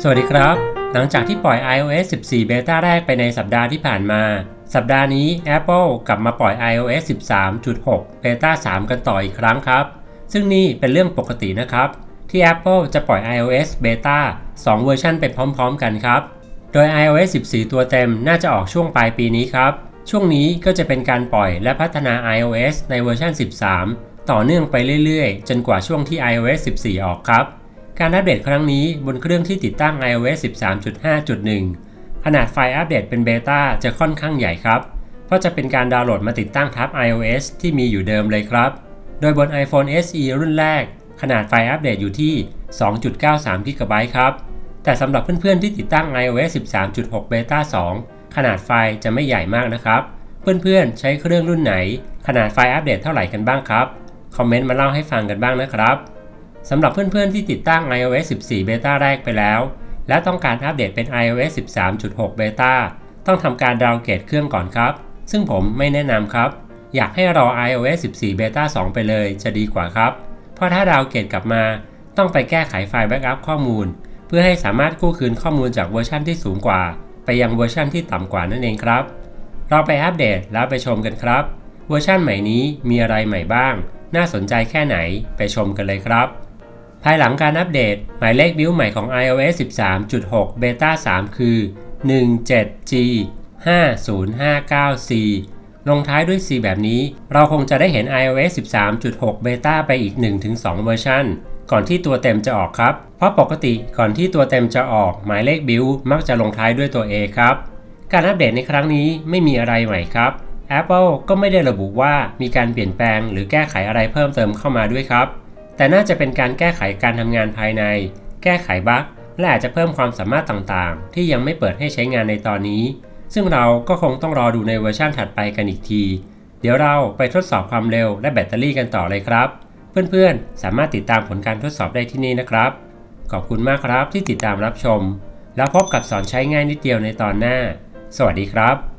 สวัสดีครับ หลังจากที่ปล่อย iOS 14 Beta แรกไปในสัปดาห์ที่ผ่านมา สัปดาห์นี้ Apple กลับมาปล่อย iOS 13.6 Beta 3 กันต่ออีกครั้งครับ ซึ่งนี่เป็นเรื่องปกตินะครับ ที่ Apple จะปล่อย iOS Beta 2 เวอร์ชันไปพร้อม ๆ กันครับ โดย iOS 14 ตัวเต็มน่าจะออกช่วงปลายปีนี้ครับ ช่วงนี้ก็จะเป็นการปล่อยและพัฒนา iOS ในเวอร์ชัน13 ต่อเนื่องไปเรื่อยๆ จนกว่าช่วงที่ iOS 14 ออกครับ การอัปเดตครั้งนี้บนเครื่องที่ติดตั้ง iOS 13.5.1 ขนาดไฟล์อัปเดตเป็นเบต้าจะค่อนข้างใหญ่ครับ เพราะจะเป็นการดาวน์โหลดมาติดตั้งทับ iOS ที่มีอยู่เดิมเลยครับ โดยบน iPhone SE รุ่นแรก ขนาดไฟล์อัปเดตอยู่ที่ 2.93 GB ครับ แต่สำหรับเพื่อนๆที่ติดตั้ง iOS 13.6 Beta 2 ขนาดไฟล์จะไม่ใหญ่มากนะครับ เพื่อนๆใช้เครื่องรุ่นไหน ขนาดไฟล์อัปเดตเท่าไหร่กันบ้างครับ คอมเมนต์มาเล่าให้ฟังกันบ้างนะครับ สำหรับเพื่อนๆที่ติดตั้ง iOS 14 Beta แรกไปแล้ว และต้องการอัปเดตเป็น iOS 13.6 Beta ต้องทำการดาวน์เกรดเครื่องก่อนครับ ซึ่งผมไม่แนะนำครับ อยากให้รอ iOS 14 Beta 2 ไปเลยจะดีกว่าครับ เพราะถ้าดาวน์เกรดกลับมา ต้องไปแก้ไขไฟล์แบ็กอัพข้อมูล เพื่อให้สามารถกู้คืนข้อมูลจากเวอร์ชันที่สูงกว่า ไปยังเวอร์ชันที่ต่ำกว่านั่นเองครับ เราไปอัปเดตแล้วไปชมกันครับ เวอร์ชันใหม่นี้มีอะไรใหม่บ้าง น่าสนใจแค่ไหนไปชมกันเลยครับ ภายหลังการอัปเดต หมายเลขบิลใหม่ของ iOS 13.6 Beta 3 คือ 17G 5059C ลงท้ายด้วย C แบบนี้ เราคงจะได้เห็น iOS 13.6 Beta ไปอีก 1-2 เวอร์ชันก่อนที่ตัวเต็มจะออกครับ เพราะปกติก่อนที่ตัวเต็มจะออกหมายเลขบิลมักจะลงท้ายด้วยตัว A ครับ การอัปเดตในครั้งนี้ไม่มีอะไรใหม่ครับ Apple ก็ไม่ได้ระบุว่ามีการเปลี่ยนแปลงหรือแก้ไขอะไรเพิ่มเติมเข้ามาด้วยครับ แต่น่าจะเป็นการแก้ไขการทำงานภายใน แก้ไขบั๊กและอาจจะเพิ่มความสามารถต่างๆ ที่ยังไม่เปิดให้ใช้งานในตอนนี้ ซึ่งเราก็คงต้องรอดูในเวอร์ชั่นถัดไปกันอีกที เดี๋ยวเราไปทดสอบความเร็วและแบตเตอรี่กันต่อเลยครับ เพื่อนๆ สามารถติดตามผลการทดสอบได้ที่นี่นะครับ ขอบคุณมากครับที่ติดตามรับชม แล้วพบกับสอนใช้ง่ายนิดเดียวในตอนหน้า สวัสดีครับ